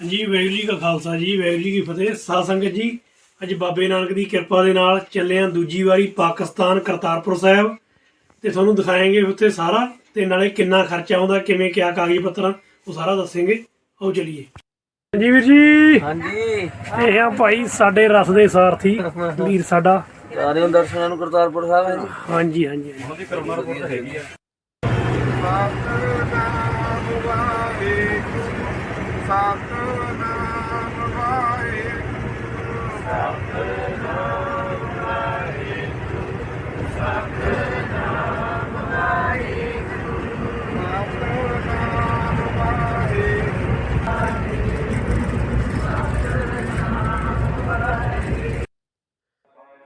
ਜੀ ਵਾਹਿਗੁਰੂ ਜੀ ਕਾ ਖਾਲਸਾ ਜੀ ਵਾਹਿਗੁਰੂ ਜੀ ਕੀ ਫਤਿਹ। ਸਾਧ ਸੰਗਤ ਜੀ ਅੱਜ ਬਾਬੇ ਨਾਨਕ ਦੀ ਕਿਰਪਾ ਦੇ ਨਾਲ ਚੱਲੇ ਹਾਂ ਦੂਜੀ ਵਾਰੀ ਪਾਕਿਸਤਾਨ ਕਰਤਾਰਪੁਰ ਸਾਹਿਬ ਤੇ ਤੁਹਾਨੂੰ ਦਿਖਾਏਂਗੇ ਉੱਥੇ ਸਾਰਾ ਤੇ ਨਾਲੇ ਕਿੰਨਾ ਖਰਚਾ ਆਉਂਦਾ ਕਿਵੇਂ ਕਿਆ ਕਾਗਜ਼ ਪੱਤਰ ਉਹ ਸਾਰਾ ਦੱਸਾਂਗੇ। ਆਓ ਚਲੀਏ। ਜੀ ਵੀਰ ਜੀ। ਹਾਂਜੀ। ਇਹ ਆ ਭਾਈ ਸਾਡੇ ਰਸ ਦੇ ਸਾਰਥੀ ਵੀਰ ਸਾਡਾ। ਸਾਰੇ ਦਰਸ਼ਨਾਂ ਨੂੰ ਕਰਤਾਰਪੁਰ ਸਾਹਿਬ ਹੈ ਜੀ। ਹਾਂਜੀ ਹਾਂਜੀ ਹਾਂਜੀ।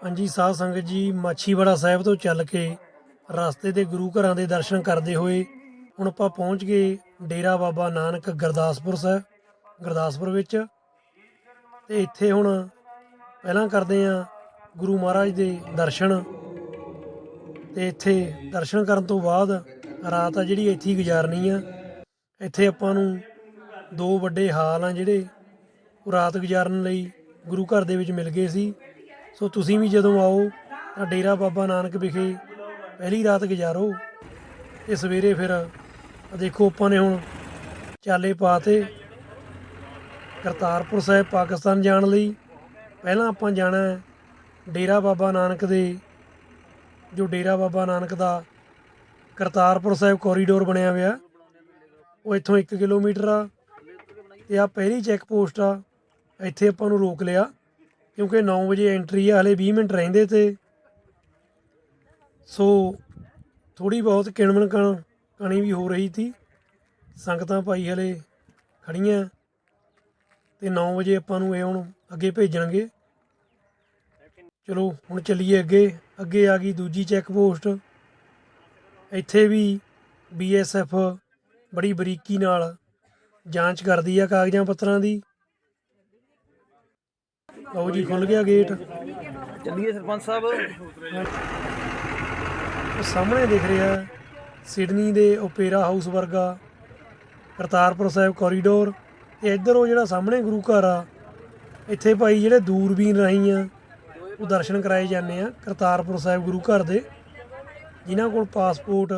ਹਾਂਜੀ, ਸਾਧ ਸੰਗਤ ਜੀ, ਮਾਛੀਵਾੜਾ ਸਾਹਿਬ ਤੋਂ ਚੱਲ ਕੇ ਰਸਤੇ ਦੇ ਗੁਰੂ ਘਰਾਂ ਦੇ ਦਰਸ਼ਨ ਕਰਦੇ ਹੋਏ ਹੁਣ ਆਪਾਂ ਪਹੁੰਚ ਗਏ ਡੇਰਾ ਬਾਬਾ ਨਾਨਕ ਗੁਰਦਾਸਪੁਰ ਸਾਹਿਬ, ਗੁਰਦਾਸਪੁਰ ਵਿੱਚ ਤੇ ਇੱਥੇ ਹੁਣ ਪਹਿਲਾਂ ਕਰਦੇ ਆ ਗੁਰੂ ਮਹਾਰਾਜ ਦੇ ਦਰਸ਼ਨ ਤੇ ਇੱਥੇ ਦਰਸ਼ਨ ਕਰਨ ਤੋਂ ਬਾਅਦ ਰਾਤ ਆ ਜਿਹੜੀ ਇੱਥੇ ਹੀ ਗੁਜ਼ਾਰਨੀ ਆ। ਇੱਥੇ ਆਪਾਂ ਨੂੰ ਦੋ ਵੱਡੇ ਹਾਲ ਆ ਜਿਹੜੇ ਉਹ ਰਾਤ ਗੁਜ਼ਾਰਨ ਲਈ ਗੁਰੂ ਘਰ ਦੇ ਵਿੱਚ ਮਿਲ ਗਏ ਸੀ। ਸੋ ਤੁਸੀਂ ਵੀ ਜਦੋਂ ਆਓ ਤਾਂ ਡੇਰਾ ਬਾਬਾ ਨਾਨਕ ਵਿਖੇ ਪਹਿਲੀ ਰਾਤ ਗੁਜ਼ਾਰੋ। ਤੇ ਸਵੇਰੇ ਫਿਰ ਦੇਖੋ ਆਪਾਂ ਨੇ ਹੁਣ ਚਾਲੇ ਪਾਤੇ ਕਰਤਾਰਪੁਰ ਸਾਹਿਬ ਪਾਕਿਸਤਾਨ ਜਾਣ ਲਈ ਪਹਿਲਾਂ ਆਪਾਂ ਜਾਣਾ ਡੇਰਾ ਬਾਬਾ ਨਾਨਕ ਦੇ, ਜੋ ਡੇਰਾ ਬਾਬਾ ਨਾਨਕ ਦਾ ਕਰਤਾਰਪੁਰ ਸਾਹਿਬ ਕੋਰੀਡੋਰ ਬਣਿਆ ਹੋਇਆ ਉਹ ਇੱਥੋਂ 1 ਕਿਲੋਮੀਟਰ ਆ ਤੇ ਆ ਪਹਿਲੀ ਚੈੱਕ ਪੋਸਟ ਆ। ਇੱਥੇ ਆਪਾਂ ਨੂੰ ਰੋਕ ਲਿਆ, ਕਿਉਂਕਿ 9 ਵਜੇ ਐਂਟਰੀ ਆ, ਹਲੇ 20 ਮਿੰਟ ਰਹਿੰਦੇ ਤੇ। ਸੋ ਥੋੜੀ ਬਹੁਤ ਕਿਣਮਣ ਕਣ, ਕਣੀ ਵੀ ਹੋ ਰਹੀ ਸੀ। ਸੰਗਤਾਂ ਭਾਈ ਹਲੇ ਖੜੀਆਂ ਤੇ 9 ਵਜੇ ਆਪਾਂ ਨੂੰ ਇਹ ਹੁਣ ਅੱਗੇ ਭੇਜਣਗੇ ਚਲੋ ਹੁਣ ਚੱਲੀਏ ਅੱਗੇ। ਅੱਗੇ ਆ ਗਈ ਦੂਜੀ ਚੈੱਕ ਪੋਸਟ ਇੱਥੇ ਵੀ ਬੀਐਸਐਫ ਬੜੀ ਬਰੀਕੀ ਨਾਲ ਜਾਂਚ ਕਰਦੀ ਆ ਕਾਗਜ਼ਾਂ ਪੱਤਰਾਂ ਦੀ। ਲਓ ਜੀ ਖੁੱਲ ਗਿਆ ਗੇਟ ਚੱਲੀਏ ਸਰਪੰਚ ਸਾਹਿਬ। ਉਹ ਸਾਹਮਣੇ ਦਿਖ ਰਿਹਾ ਸਿਡਨੀ ਦੇ ਓਪੇਰਾ ਹਾਊਸ ਵਰਗਾ ਕਰਤਾਰਪੁਰ ਸਾਹਿਬ ਕੋਰੀਡੋਰ ਤੇ ਇੱਧਰ ਉਹ ਜਿਹੜਾ ਸਾਹਮਣੇ ਗੁਰੂ ਘਰ ਆ ਇੱਥੇ ਭਾਈ ਜਿਹੜੇ ਦੂਰਬੀਨ ਰਾਹੀਂ ਆ ਉਹ ਦਰਸ਼ਨ ਕਰਾਏ ਜਾਂਦੇ ਆ ਕਰਤਾਰਪੁਰ ਸਾਹਿਬ ਗੁਰੂ ਘਰ ਦੇ। ਜਿਨ੍ਹਾਂ ਕੋਲ ਪਾਸਪੋਰਟ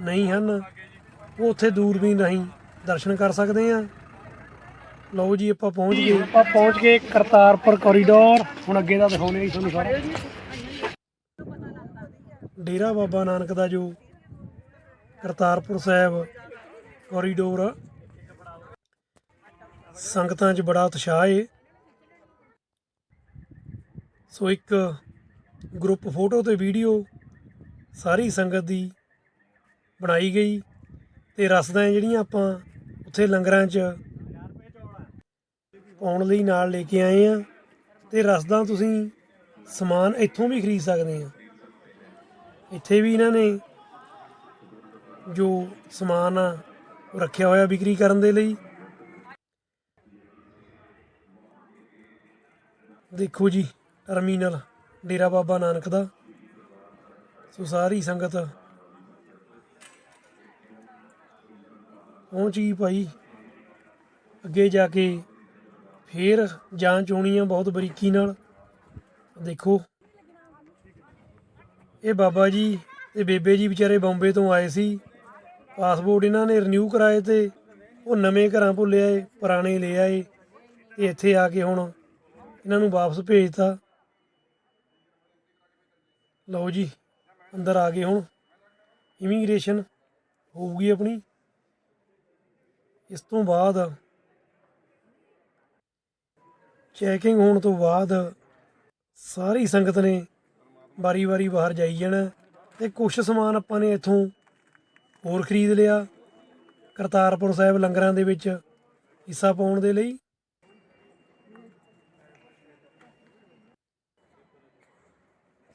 ਨਹੀਂ ਹਨ ਉਹ ਉੱਥੇ ਦੂਰਬੀਨ ਰਾਹੀਂ ਦਰਸ਼ਨ ਕਰ ਸਕਦੇ ਆ। ਲਓ ਜੀ ਆਪਾਂ ਪਹੁੰਚ ਗਏ। ਆਪਾਂ ਪਹੁੰਚ ਗਏ ਕਰਤਾਰਪੁਰ ਕੋਰੀਡੋਰ ਹੁਣ ਅੱਗੇ ਦਾ ਦਿਖਾਉਣੇ ਆ ਜੀ ਤੁਹਾਨੂੰ ਸਾਰਾ। ਡੇਰਾ ਬਾਬਾ ਨਾਨਕ ਦਾ ਜੋ ਕਰਤਾਰਪੁਰ ਸਾਹਿਬ ਕੋਰੀਡੋਰ ਸੰਗਤਾਂ 'ਚ ਬੜਾ ਉਤਸ਼ਾਹ ਏ। ਸੋ ਇੱਕ ਗਰੁੱਪ ਫੋਟੋ ਤੇ ਵੀਡੀਓ ਸਾਰੀ ਸੰਗਤ ਦੀ ਬਣਾਈ ਗਈ ਤੇ ਰਸਦਾਂ ਜਿਹੜੀਆਂ ਆਪਾਂ ਉੱਥੇ ਲੰਗਰਾਂ 'ਚ ਪਾਉਣ ਲਈ ਨਾਲ ਲੈ ਕੇ ਆਏ ਆ ਤੇ ਰਸਦਾਂ ਤੁਸੀਂ ਸਮਾਨ ਇੱਥੋਂ ਵੀ ਖਰੀਦ ਸਕਦੇ ਆ। ਇੱਥੇ ਵੀ ਇਹਨਾਂ ਨੇ ਜੋ ਸਮਾਨ ਆ ਉਹ ਰੱਖਿਆ ਹੋਇਆ ਵਿਕਰੀ ਕਰਨ ਦੇ ਲਈ। ਦੇਖੋ ਜੀ ਟਰਮੀਨਲ ਡੇਰਾ ਬਾਬਾ ਨਾਨਕ ਦਾ। ਸੋ ਸਾਰੀ ਸੰਗਤ। ਪਹੁੰਚ ਗਈ ਭਾਈ। ਅੱਗੇ ਜਾ ਕੇ ਫੇਰ ਜਾਂਚ ਹੋਣੀ ਆ ਬਹੁਤ ਬਰੀਕੀ ਨਾਲ। ਦੇਖੋ। ਇਹ ਬਾਬਾ ਜੀ ਤੇ ਬੇਬੇ ਜੀ ਵਿਚਾਰੇ ਬੰਬੇ ਤੋਂ ਆਏ ਸੀ। ਪਾਸਪੋਰਟ ਇਹਨਾਂ ਨੇ ਰਿਨਿਊ ਕਰਾਏ ਤੇ ਉਹ ਨਵੇਂ ਘਰਾਂ ਭੁੱਲੇ ਆਏ, ਪੁਰਾਣੇ ਲੈ ਆਏ। ਤੇ ਇੱਥੇ ਆ ਕੇ ਹੁਣ ਇਹਨਾਂ ਨੂੰ ਵਾਪਸ ਭੇਜਤਾ। ਲਓ ਜੀ, ਅੰਦਰ ਆ ਗਏ ਹੁਣ। ਇਮੀਗ੍ਰੇਸ਼ਨ ਹੋਊਗੀ ਆਪਣੀ। ਇਸ ਤੋਂ ਬਾਅਦ ਚੈਕਿੰਗ ਹੋਣ ਤੋਂ ਬਾਅਦ ਸਾਰੀ ਸੰਗਤ ਨੇ ਵਾਰੀ-ਵਾਰੀ ਬਾਹਰ ਜਾਈ ਜਾਣਾ ਤੇ ਕੁਝ ਸਮਾਨ ਆਪਾਂ ਨੇ ਇੱਥੋਂ ਹੋਰ ਖਰੀਦ ਲਿਆ। ਕਰਤਾਰਪੁਰ ਸਾਹਿਬ ਲੰਗਰਾਂ ਦੇ ਵਿੱਚ ਹਿੱਸਾ ਪਾਉਣ ਦੇ ਲਈ।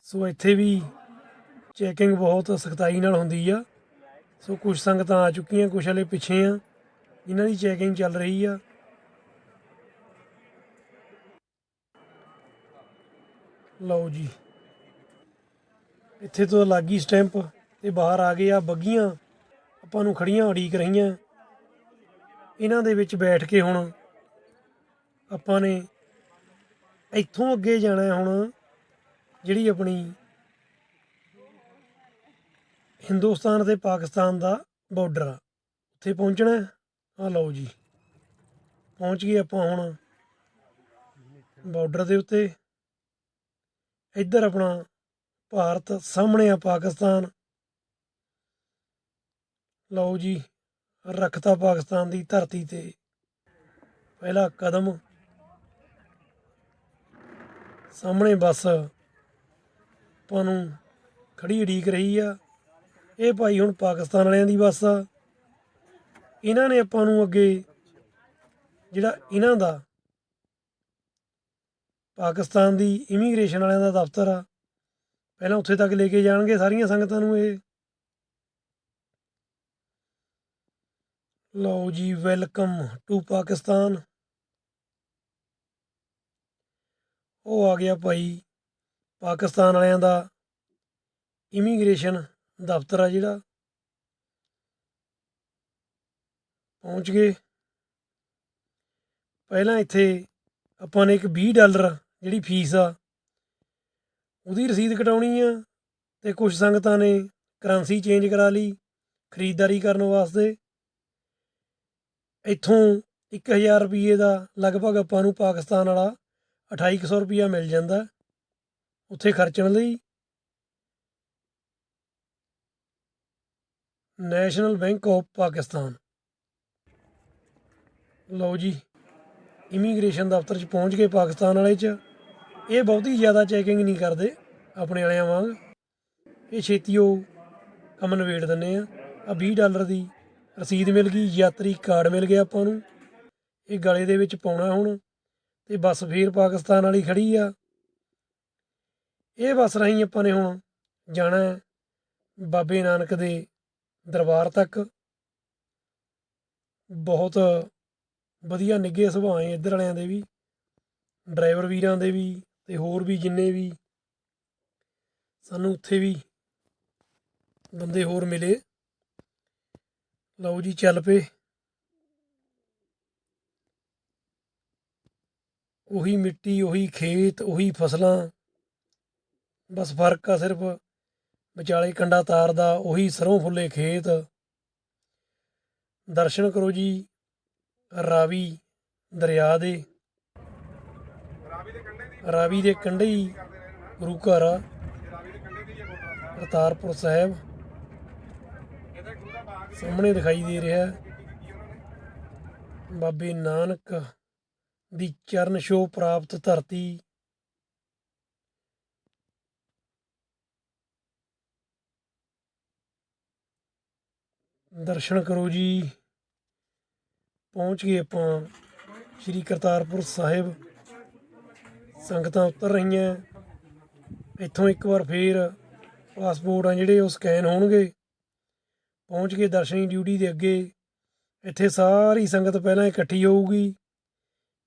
ਸੋ ਇੱਥੇ ਵੀ ਚੈਕਿੰਗ ਬਹੁਤ ਸਖਤਾਈ ਨਾਲ ਹੁੰਦੀ ਆ। ਸੋ ਕੁਝ ਸੰਗਤਾਂ ਆ ਚੁੱਕੀਆਂ ਕੁਝ ਹਲੇ ਪਿੱਛੇ ਆ ਇਹਨਾਂ ਦੀ ਚੈਕਿੰਗ ਚੱਲ ਰਹੀ ਆ। ਲਓ ਜੀ। ਇੱਥੇ ਤੋਂ ਲੱਗੀ ਸਟੈਂਪ ਤੇ ਬਾਹਰ ਆ ਗਏ ਆ, ਬੱਗੀਆਂ। ਆਪਾਂ ਨੂੰ ਖੜੀਆਂ ਉਡੀਕ ਰਹੀਆਂ। ਇਹਨਾਂ ਦੇ ਵਿੱਚ ਬੈਠ ਕੇ ਹੁਣ ਆਪਾਂ ਨੇ ਇੱਥੋਂ ਅੱਗੇ ਜਾਣਾ ਹੁਣ। ਜਿਹੜੀ ਆਪਣੀ ਹਿੰਦੁਸਤਾਨ ਤੇ ਪਾਕਿਸਤਾਨ ਦਾ ਬਾਰਡਰ ਆ, ਉੱਥੇ ਪਹੁੰਚਣਾ ਆ ਲਓ ਜੀ, ਪਹੁੰਚ ਗਏ ਆਪਾਂ ਹੁਣ ਬਾਰਡਰ ਦੇ ਉੱਤੇ। ਇੱਧਰ ਆਪਣਾ ਭਾਰਤ, ਸਾਹਮਣੇ ਆ ਪਾਕਿਸਤਾਨ। ਲਓ ਜੀ, ਰੱਖਤਾ ਪਾਕਿਸਤਾਨ ਦੀ ਧਰਤੀ ਤੇ। ਪਹਿਲਾ ਕਦਮ। ਸਾਹਮਣੇ ਬਸ। ਆਪਾਂ ਨੂੰ ਖੜੀ ਉਡੀਕ ਰਹੀ ਆ। ਇਹ ਭਾਈ ਹੁਣ ਪਾਕਿਸਤਾਨ ਵਾਲਿਆਂ ਦੀ ਬੱਸ ਆ। ਇਹਨਾਂ ਨੇ ਆਪਾਂ ਨੂੰ ਅੱਗੇ ਜਿਹੜਾ ਇਹਨਾਂ ਦਾ ਪਾਕਿਸਤਾਨ ਦੀ ਇਮੀਗ੍ਰੇਸ਼ਨ ਵਾਲਿਆਂ ਦਾ ਦਫ਼ਤਰ ਆ, ਪਹਿਲਾਂ ਉੱਥੇ ਤੱਕ ਲੈ ਕੇ ਜਾਣਗੇ ਸਾਰੀਆਂ ਸੰਗਤਾਂ ਨੂੰ ਇਹ। ਲਓ ਜੀ, ਵੈਲਕਮ ਟੂ ਪਾਕਿਸਤਾਨ। ਉਹ ਆ ਗਿਆ ਭਾਈ ਪਾਕਿਸਤਾਨ ਵਾਲਿਆਂ ਦਾ ਇਮੀਗ੍ਰੇਸ਼ਨ ਦਫ਼ਤਰ ਆ ਜਿਹੜਾ। ਪਹੁੰਚ ਗਏ। ਪਹਿਲਾਂ ਇੱਥੇ ਆਪਾਂ ਨੇ ਇੱਕ 20 ਡਾਲਰ ਜਿਹੜੀ ਫੀਸ ਆ, ਉਹਦੀ ਰਸੀਦ ਕਟਾਉਣੀ ਆ ਤੇ ਕੁਝ ਸੰਗਤਾਂ ਨੇ ਕਰੰਸੀ ਚੇਂਜ ਕਰਾ ਲਈ ਖਰੀਦਦਾਰੀ ਕਰਨ ਵਾਸਤੇ। ਇੱਥੋਂ 1000 ਰੁਪਏ ਦਾ ਲਗਭਗ ਆਪਾਂ ਨੂੰ ਪਾਕਿਸਤਾਨ ਵਾਲਾ 2800 ਰੁਪਿਆ ਮਿਲ ਜਾਂਦਾ। ਉੱਥੇ ਖਰਚਣ ਲਈ ਨੈਸ਼ਨਲ ਬੈਂਕ ਆਫ ਪਾਕਿਸਤਾਨ ਲਓ ਜੀ ਇਮੀਗ੍ਰੇਸ਼ਨ ਦਫ਼ਤਰ 'ਚ ਪਹੁੰਚ ਗਏ ਪਾਕਿਸਤਾਨ ਵਾਲੇ 'ਚ ਇਹ ਬਹੁਤੀ ਜ਼ਿਆਦਾ ਚੈਕਿੰਗ ਨਹੀਂ ਕਰਦੇ ਆਪਣੇ ਵਾਲਿਆਂ ਵਾਂਗ। ਇਹ ਛੇਤੀ ਉਹ ਕੰਮ ਨਿਬੇੜ ਦਿੰਦੇ ਆ। ਆ 20 ਡਾਲਰ ਦੀ ਰਸੀਦ ਮਿਲ ਗਈ, ਯਾਤਰੀ ਕਾਰਡ ਮਿਲ ਗਿਆ ਆਪਾਂ ਨੂੰ। ਇਹ ਗਲੇ ਦੇ ਵਿੱਚ ਪਾਉਣਾ ਹੁਣ, ਤੇ ਬੱਸ ਫੇਰ ਪਾਕਿਸਤਾਨ ਵਾਲੀ ਖੜੀ ਆ। ਇਹ ਬੱਸ ਰਾਹੀਂ ਆਪਾਂ ਨੇ ਹੁਣ ਜਾਣਾ ਹੈ ਬਾਬੇ ਨਾਨਕ ਦੇ ਦਰਬਾਰ ਤੱਕ। ਬਹੁਤ ਵਧੀਆ ਨਿੱਘੇ ਸੁਭਾਅ ਹੈ ਇੱਧਰ ਵਾਲਿਆਂ ਦੇ ਵੀ, ਡਰਾਈਵਰ ਵੀਰਾਂ ਦੇ ਵੀ ਤੇ ਹੋਰ ਵੀ ਜਿੰਨੇ ਵੀ। ਸਾਨੂੰ ਉੱਥੇ ਵੀ ਬੰਦੇ ਹੋਰ ਮਿਲੇ। ਲਓ ਜੀ, ਚੱਲ ਪਏ। ਉਹੀ ਮਿੱਟੀ, ਉਹੀ ਖੇਤ, ਉਹੀ ਫਸਲਾਂ। ਬਸ ਫ਼ਰਕ ਆ ਸਿਰਫ ਵਿਚਾਲੇ ਕੰਡਾ ਤਾਰ ਦਾ, ਉਹੀ ਸਰੋਂ ਫੁੱਲੇ ਖੇਤ। ਦਰਸ਼ਨ ਕਰੋ ਜੀ, ਰਾਵੀ ਦਰਿਆ ਦੇ। ਰਾਵੀ ਦੇ ਕੰਢੇ ਹੀ ਗੁਰੂ ਘਰ ਆ, ਕਰਤਾਰਪੁਰ ਸਾਹਿਬ। ਸਾਹਮਣੇ ਦਿਖਾਈ ਦੇ ਰਿਹਾ ਬਾਬੇ ਨਾਨਕ ਦੀ ਚਰਨ ਛੋਹ ਪ੍ਰਾਪਤ ਧਰਤੀ। ਦਰਸ਼ਨ ਕਰੋ ਜੀ। ਪਹੁੰਚ ਗਏ ਆਪਾਂ ਸ੍ਰੀ ਕਰਤਾਰਪੁਰ ਸਾਹਿਬ। ਸੰਗਤਾਂ ਉਤਰ ਰਹੀਆਂ। ਇੱਥੋਂ ਇੱਕ ਵਾਰ ਫੇਰ ਪਾਸਪੋਰਟ ਆ ਜਿਹੜੇ ਉਹ ਸਕੈਨ ਹੋਣਗੇ। ਪਹੁੰਚ ਕੇ ਦਰਸ਼ਨੀ ਡਿਊਟੀ ਦੇ ਅੱਗੇ। ਇੱਥੇ ਸਾਰੀ ਸੰਗਤ ਪਹਿਲਾਂ ਇਕੱਠੀ ਹੋਊਗੀ।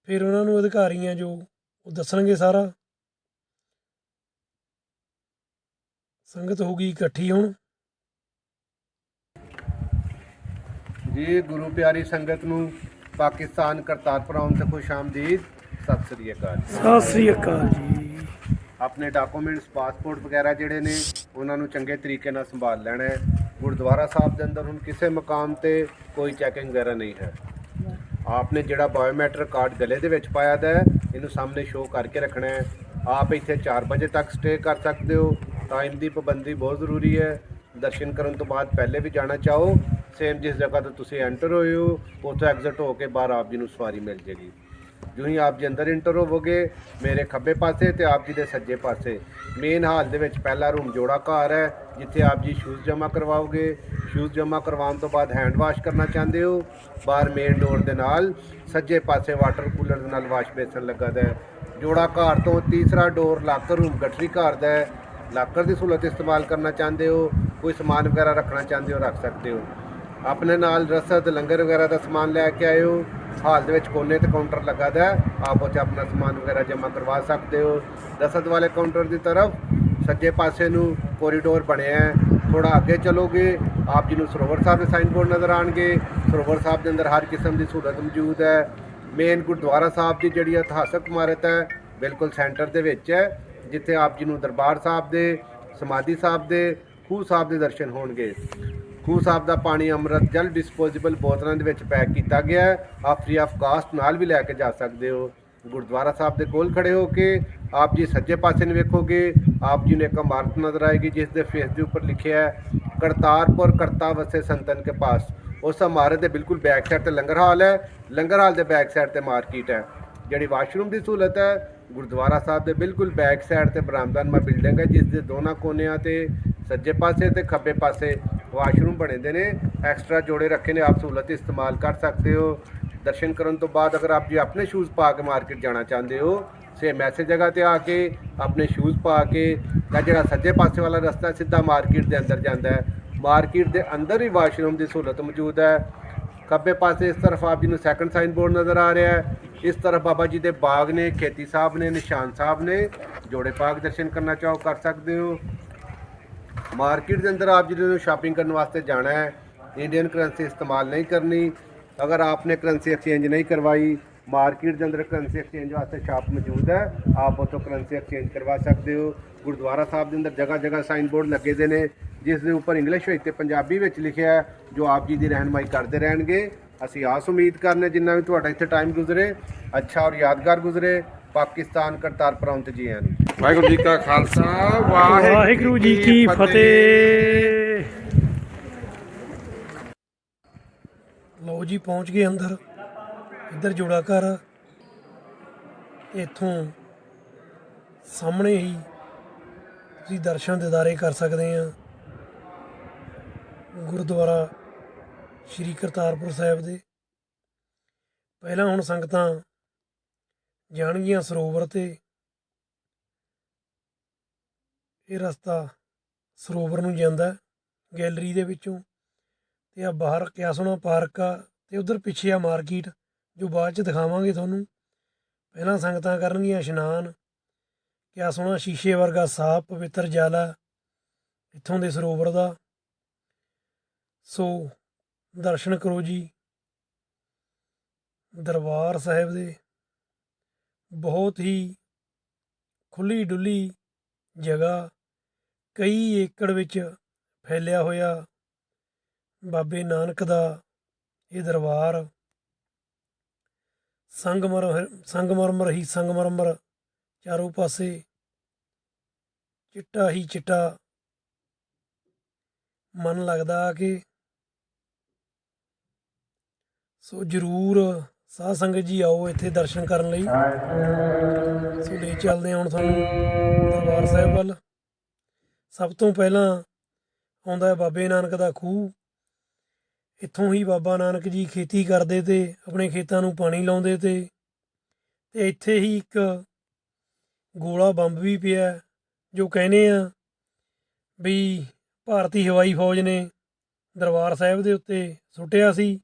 ਫਿਰ ਉਹਨਾਂ ਨੂੰ ਅਧਿਕਾਰੀਆਂ ਜੋ ਉਹ ਦੱਸਣਗੇ ਸਾਰਾ। ਸੰਗਤ ਹੋਊਗੀ ਇਕੱਠੀ ਹੁਣ। ਜੀ ਗੁਰੂ ਪਿਆਰੀ ਸੰਗਤ ਨੂੰ ਪਾਕਿਸਤਾਨ ਕਰਤਾਰਪੁਰ ਆਉਣ ਤੇ ਖੁਸ਼ ਆਮਦੀਦ। ਸਤਿ ਸ੍ਰੀ ਅਕਾਲ ਸਤਿ ਸ੍ਰੀ ਅਕਾਲ ਜੀ। ਆਪਣੇ ਡਾਕੂਮੈਂਟਸ ਪਾਸਪੋਰਟ ਵਗੈਰਾ ਜਿਹੜੇ ਨੇ ਉਹਨਾਂ ਨੂੰ ਚੰਗੇ ਤਰੀਕੇ ਨਾਲ ਸੰਭਾਲ ਲੈਣਾ ਹੈ। ਗੁਰਦੁਆਰਾ ਸਾਹਿਬ ਦੇ ਅੰਦਰ ਹੁਣ ਕਿਸੇ ਮਕਾਮ ਤੇ ਕੋਈ ਚੈਕਿੰਗ ਵਗੈਰਾ ਨਹੀਂ ਹੈ। ਆਪਨੇ ਜਿਹੜਾ ਬਾਇਓਮੈਟ੍ਰਿਕ ਕਾਰਡ ਗਲੇ ਦੇ ਵਿੱਚ ਪਾਇਆ ਦਾ ਇਹਨੂੰ ਸਾਹਮਣੇ ਸ਼ੋਅ ਕਰਕੇ ਰੱਖਣਾ ਹੈ। ਆਪ ਇੱਥੇ 4 ਵਜੇ ਤੱਕ ਸਟੇ ਕਰ ਸਕਦੇ ਹੋ। ਟਾਈਮ ਦੀ ਪਾਬੰਦੀ ਬਹੁਤ ਜ਼ਰੂਰੀ ਹੈ। ਦਰਸ਼ਨ ਕਰਨ ਤੋਂ ਬਾਅਦ ਪਹਿਲੇ ਵੀ ਜਾਣਾ ਚਾਹੋ। ਸੇਮ ਜਿਸ ਜਗ੍ਹਾ ਤੋਂ ਤੁਸੀਂ ਐਂਟਰ ਹੋਏ ਹੋ, ਉੱਥੋਂ ਐਗਜ਼ਿਟ ਹੋ ਕੇ ਬਾਹਰ ਆਪ ਜੀ ਨੂੰ ਸਵਾਰੀ ਮਿਲ ਜੇਗੀ। ਜਿਉਂ ਹੀ ਆਪ ਜੀ ਅੰਦਰ ਇੰਟਰ ਹੋਵੋਗੇ, ਮੇਰੇ ਖੱਬੇ ਪਾਸੇ ਤੇ ਆਪ ਜੀ ਦੇ ਸੱਜੇ ਪਾਸੇ। ਮੇਨ ਹਾਲ ਦੇ ਵਿੱਚ ਪਹਿਲਾ ਰੂਮ ਜੋੜਾ ਘਰ ਹੈ, ਜਿੱਥੇ ਆਪ ਜੀ ਸ਼ੂਜ਼ ਜਮ੍ਹਾਂ ਕਰਵਾਓਗੇ। ਸ਼ੂਜ਼ ਜਮ੍ਹਾਂ ਕਰਵਾਉਣ ਤੋਂ ਬਾਅਦ ਹੈਂਡ ਵਾਸ਼ ਕਰਨਾ ਚਾਹੁੰਦੇ ਹੋ, ਬਾਹਰ ਮੇਨ ਡੋਰ ਦੇ ਨਾਲ ਸੱਜੇ ਪਾਸੇ ਵਾਟਰ ਕੂਲਰ ਦੇ ਨਾਲ ਵਾਸ਼ ਬੇਸਨ ਲੱਗਾ ਦਾ ਹੈ। ਜੋੜਾ ਘਰ ਤੋਂ ਤੀਸਰਾ ਡੋਰ ਲਾਕਰ ਰੂਮ ਗਠਰੀ ਘਰ ਦਾ ਹੈ। ਲਾਕਰ ਦੀ ਸਹੂਲਤ ਇਸਤੇਮਾਲ ਕਰਨਾ ਚਾਹੁੰਦੇ ਹੋ, ਕੋਈ ਸਮਾਨ ਵਗੈਰਾ ਰੱਖਣਾ ਚਾਹੁੰਦੇ ਹੋ, ਰੱਖ ਸਕਦੇ ਹੋ। ਆਪਣੇ ਨਾਲ ਰਸਦ, ਲੰਗਰ ਵਗੈਰਾ ਦਾ ਸਮਾਨ ਲੈ ਕੇ ਆਇਓ। ਹਾਲ ਦੇ ਵਿੱਚ ਕੋਨੇ ਤੇ ਕਾਊਂਟਰ ਲੱਗਾ ਦਾ ਆਪ ਉੱਥੇ ਆਪਣਾ ਸਮਾਨ ਵਗੈਰਾ ਜਮ੍ਹਾਂ ਕਰਵਾ ਸਕਦੇ ਹੋ। ਰਸਦ ਵਾਲੇ ਕਾਊਂਟਰ ਦੀ ਤਰਫ ਸੱਜੇ ਪਾਸੇ ਨੂੰ ਕੋਰੀਡੋਰ ਬਣਿਆ ਹੈ। ਥੋੜਾ ਅੱਗੇ ਚਲੋਗੇ, ਆਪ ਜੀ ਨੂੰ ਸਰੋਵਰ ਸਾਹਿਬ ਦੇ ਸਾਈਨ ਬੋਰਡ ਨਜ਼ਰ ਆਣਗੇ ਸਰੋਵਰ ਸਾਹਿਬ ਦੇ ਅੰਦਰ ਹਰ ਕਿਸਮ ਦੀ ਸਹੂਲਤ ਮੌਜੂਦ ਹੈ। ਮੇਨ ਗੁਰਦੁਆਰਾ ਸਾਹਿਬ ਦੀ ਜਿਹੜੀ ਇਤਿਹਾਸਕ ਇਮਾਰਤ ਹੈ, ਬਿਲਕੁਲ ਸੈਂਟਰ ਦੇ ਵਿੱਚ ਹੈ, ਜਿੱਥੇ ਆਪ ਜੀ ਨੂੰ ਦਰਬਾਰ ਸਾਹਿਬ ਦੇ, ਸਮਾਧੀ ਸਾਹਿਬ ਦੇ, ਖੂਹ ਸਾਹਿਬ ਦੇ ਦਰਸ਼ਨ ਹੋਣਗੇ। ਖੂਹ ਸਾਹਿਬ ਦਾ ਪਾਣੀ ਅੰਮ੍ਰਿਤ ਜਲ ਡਿਸਪੋਜ਼ੇਬਲ ਬੋਤਲਾਂ ਦੇ ਵਿੱਚ ਪੈਕ ਕੀਤਾ ਗਿਆ ਹੈ। ਆਪ ਫ੍ਰੀ ਆਫ ਕਾਸਟ ਨਾਲ ਵੀ ਲੈ ਕੇ ਜਾ ਸਕਦੇ ਹੋ। ਗੁਰਦੁਆਰਾ ਸਾਹਿਬ ਦੇ ਕੋਲ ਖੜੇ ਹੋ ਕੇ ਆਪ ਜੀ ਸੱਜੇ ਪਾਸੇ ਨੂੰ ਵੇਖੋਗੇ, ਆਪ ਜੀ ਨੂੰ ਇੱਕ ਇਮਾਰਤ ਨਜ਼ਰ ਆਏਗੀ, ਜਿਸ ਦੇ ਫੇਸ ਦੇ ਉੱਪਰ ਲਿਖਿਆ ਹੈ, ਕਰਤਾਰਪੁਰ ਕਰਤਾ ਵਸੇ ਸੰਤਨ ਕੇ ਪਾਸ। ਉਸ ਇਮਾਰਤ ਦੇ ਬਿਲਕੁਲ ਬੈਕ ਸਾਈਡ ਤੇ ਲੰਗਰ ਹਾਲ ਹੈ। ਲੰਗਰ ਹਾਲ ਦੇ ਬੈਕ ਸਾਈਡ ਤੇ ਮਾਰਕੀਟ ਹੈ। ਜਿਹੜੀ ਵਾਸ਼ਰੂਮ ਦੀ ਸਹੂਲਤ ਹੈ, ਗੁਰਦੁਆਰਾ ਸਾਹਿਬ ਦੇ ਬਿਲਕੁਲ ਬੈਕ ਸਾਈਡ ਤੇ ਬਰਾਮਦਾਨਮਾ ਬਿਲਡਿੰਗ ਹੈ, ਜਿਸ ਦੇ ਦੋਨਾਂ ਕੋਨਿਆਂ ਤੇ ਸੱਜੇ ਪਾਸੇ ਤੇ ਖੱਬੇ ਪਾਸੇ ਵਾਸ਼ਰੂਮ ਬਣੇ ਦੇ ਨੇ। ਐਕਸਟਰਾ ਜੋੜੇ ਰੱਖੇ ਨੇ, ਆਪ ਸਹੂਲਤ ਇਸਤੇਮਾਲ ਕਰ ਸਕਦੇ ਹੋ। ਦਰਸ਼ਨ ਕਰਨ ਤੋਂ ਬਾਅਦ ਅਗਰ ਆਪ ਜੀ ਆਪਣੇ ਸ਼ੂਜ਼ ਪਾ ਕੇ ਮਾਰਕੀਟ ਜਾਣਾ ਚਾਹੁੰਦੇ ਹੋ ਸੇਮ ਐਸੇ ਜਗ੍ਹਾ ਤੇ ਆ ਕੇ ਆਪਣੇ ਸ਼ੂਜ਼ ਪਾ ਕੇ ਤਾਂ ਜਿਹੜਾ ਸੱਜੇ ਪਾਸੇ ਵਾਲਾ ਰਸਤਾ ਸਿੱਧਾ ਮਾਰਕੀਟ ਦੇ ਅੰਦਰ ਜਾਂਦਾ ਹੈ। ਮਾਰਕੀਟ ਦੇ ਅੰਦਰ ਹੀ ਵਾਸ਼ਰੂਮ ਦੀ ਸਹੂਲਤ ਮੌਜੂਦ ਹੈ। ਖੱਬੇ ਪਾਸੇ ਇਸ ਤਰਫ ਆਪ ਜੀ ਨੂੰ ਸੈਕੰਡ ਸਾਈਨ ਬੋਰਡ ਨਜ਼ਰ ਆ ਰਿਹਾ ਹੈ। ਇਸ ਤਰਫ ਬਾਬਾ ਜੀ ਦੇ ਬਾਗ ਨੇ, ਖੇਤੀ ਸਾਹਿਬ ਨੇ, ਨਿਸ਼ਾਨ ਸਾਹਿਬ ਨੇ। ਜੋੜੇ ਪਾਕ ਦਰਸ਼ਨ ਕਰਨਾ ਚਾਹੋ, ਕਰ ਸਕਦੇ ਹੋ। ਮਾਰਕੀਟ ਦੇ ਅੰਦਰ ਆਪ ਜੀ ਨੂੰ ਸ਼ਾਪਿੰਗ ਕਰਨ ਵਾਸਤੇ ਜਾਣਾ ਹੈ ਇੰਡੀਅਨ ਕਰੰਸੀ ਇਸਤੇਮਾਲ ਨਹੀਂ ਕਰਨੀ, ਅਗਰ ਆਪਨੇ ਕਰੰਸੀ ਐਕਸਚੇਂਜ ਨਹੀਂ ਕਰਵਾਈ, ਮਾਰਕੀਟ ਦੇ ਅੰਦਰ ਕਰੰਸੀ ਐਕਸਚੇਂਜ ਵਾਸਤੇ ਸ਼ਾਪ ਮੌਜੂਦ ਹੈ, ਆਪ ਉੱਥੋਂ ਕਰੰਸੀ ਐਕਸਚੇਂਜ ਕਰਵਾ ਸਕਦੇ ਹੋ। ਗੁਰਦੁਆਰਾ ਸਾਹਿਬ ਦੇ ਅੰਦਰ ਜਗ੍ਹਾ ਜਗ੍ਹਾ ਸਾਈਨ ਬੋਰਡ ਲੱਗੇ ਦੇ ਨੇ, ਜਿਸ ਦੇ ਉੱਪਰ ਇੰਗਲਿਸ਼ ਵਿੱਚ ਤੇ ਪੰਜਾਬੀ ਵਿੱਚ ਲਿਖਿਆ ਜੋ ਆਪ ਜੀ ਦੀ ਰਹਿਨਮਾਈ ਕਰਦੇ ਰਹਿਣਗੇ। ਅਸੀਂ ਆਸ ਉਮੀਦ ਕਰਨੇ ਜਿੰਨਾ ਵੀ ਤੁਹਾਡਾ ਇੱਥੇ ਟਾਈਮ ਗੁਜ਼ਰੇ, ਅੱਛਾ ਔਰ ਯਾਦਗਾਰ ਗੁਜ਼ਰੇ। ਪਾਕਿਸਤਾਨ ਕਰਤਾਰਪੁਰ ਆਉਣ ਤੇ ਜੀ ਆਇਆਂ ਨੂੰ। ਵਾਹਿਗੁਰੂ ਜੀ ਕਾ ਖਾਲਸਾ ਵਾਹਿਗੁਰੂ ਜੀ ਕੀ ਫਤਿਹ। ਲਓ ਜੀ ਪਹੁੰਚ ਗਏ ਅੰਦਰ। ਇੱਧਰ ਜੋੜਾ ਘਰ। ਇੱਥੋਂ ਸਾਹਮਣੇ ਹੀ ਤੁਸੀਂ ਦਰਸ਼ਨ ਦਿਦਾਰੇ ਕਰ ਸਕਦੇ ਆ। ਗੁਰਦੁਆਰਾ ਸ਼੍ਰੀ ਕਰਤਾਰਪੁਰ ਸਾਹਿਬ ਦੇ। ਪਹਿਲਾਂ ਹੁਣ ਸੰਗਤਾਂ ਜਾਣਗੀਆਂ ਸਰੋਵਰ ਤੇ। ਇਹ ਰਸਤਾ ਸਰੋਵਰ ਨੂੰ ਜਾਂਦਾ ਗੈਲਰੀ ਦੇ ਵਿੱਚੋਂ। ਤੇ ਆ ਬਾਹਰ ਕਿਆ ਸੋਹਣਾ ਪਾਰਕ ਆ ਤੇ ਉਧਰ ਪਿੱਛੇ ਆ ਮਾਰਕੀਟ, ਜੋ ਬਾਅਦ ਚ ਦਿਖਾਵਾਂਗੇ ਤੁਹਾਨੂੰ। ਪਹਿਲਾਂ ਸੰਗਤਾਂ ਕਰਨਗੀਆਂ ਇਸ਼ਨਾਨ। ਕਿਆ ਸੋਹਣਾ ਸ਼ੀਸ਼ੇ ਵਰਗਾ ਸਾਫ਼ ਪਵਿੱਤਰ ਜਲ ਆ ਇੱਥੋਂ ਦੇ ਸਰੋਵਰ ਦਾ। ਸੋ ਦਰਸ਼ਨ ਕਰੋ ਜੀ। ਦਰਬਾਰ ਸਾਹਿਬ ਦੇ ਬਹੁਤ ਹੀ ਖੁੱਲੀ ਡੁੱਲੀ ਜਗ੍ਹਾ ਕਈ ਏਕੜ ਵਿੱਚ ਫੈਲਿਆ ਹੋਇਆ ਬਾਬੇ ਨਾਨਕ ਦਾ ਇਹ ਦਰਬਾਰ। ਸੰਗਮਰ ਸੰਗਮਰਮਰ ਹੀ ਸੰਗਮਰਮਰ ਚਾਰੋਂ ਪਾਸੇ ਚਿੱਟਾ ਹੀ ਚਿੱਟਾ। ਮਨ ਲੱਗਦਾ ਆ ਕਿ ਸੋ ਜਰੂਰ ਸਾਧ ਸੰਗਤ ਜੀ ਆਓ ਇੱਥੇ ਦਰਸ਼ਨ ਕਰਨ ਲਈ। ਸੋ ਲੈ ਚੱਲਦੇ ਹਾਂ ਹੁਣ ਤੁਹਾਨੂੰ ਦਰਬਾਰ ਸਾਹਿਬ ਵੱਲ। ਸਭ ਤੋਂ ਪਹਿਲਾਂ ਆਉਂਦਾ ਹੈ ਬਾਬੇ ਨਾਨਕ ਦਾ ਖੂਹ। ਇੱਥੋਂ ਹੀ ਬਾਬਾ ਨਾਨਕ ਜੀ ਖੇਤੀ ਕਰਦੇ ਤੇ ਆਪਣੇ ਖੇਤਾਂ ਨੂੰ ਪਾਣੀ ਲਾਉਂਦੇ ਤੇ ਤੇ ਇੱਥੇ ਹੀ ਇੱਕ ਗੋਲਾ ਬੰਬ ਵੀ ਪਿਆ ਜੋ ਕਹਿੰਦੇ ਆ ਵੀ ਭਾਰਤੀ ਹਵਾਈ ਫੌਜ ਨੇ ਦਰਬਾਰ ਸਾਹਿਬ ਦੇ ਉੱਤੇ ਸੁੱਟਿਆ ਸੀ।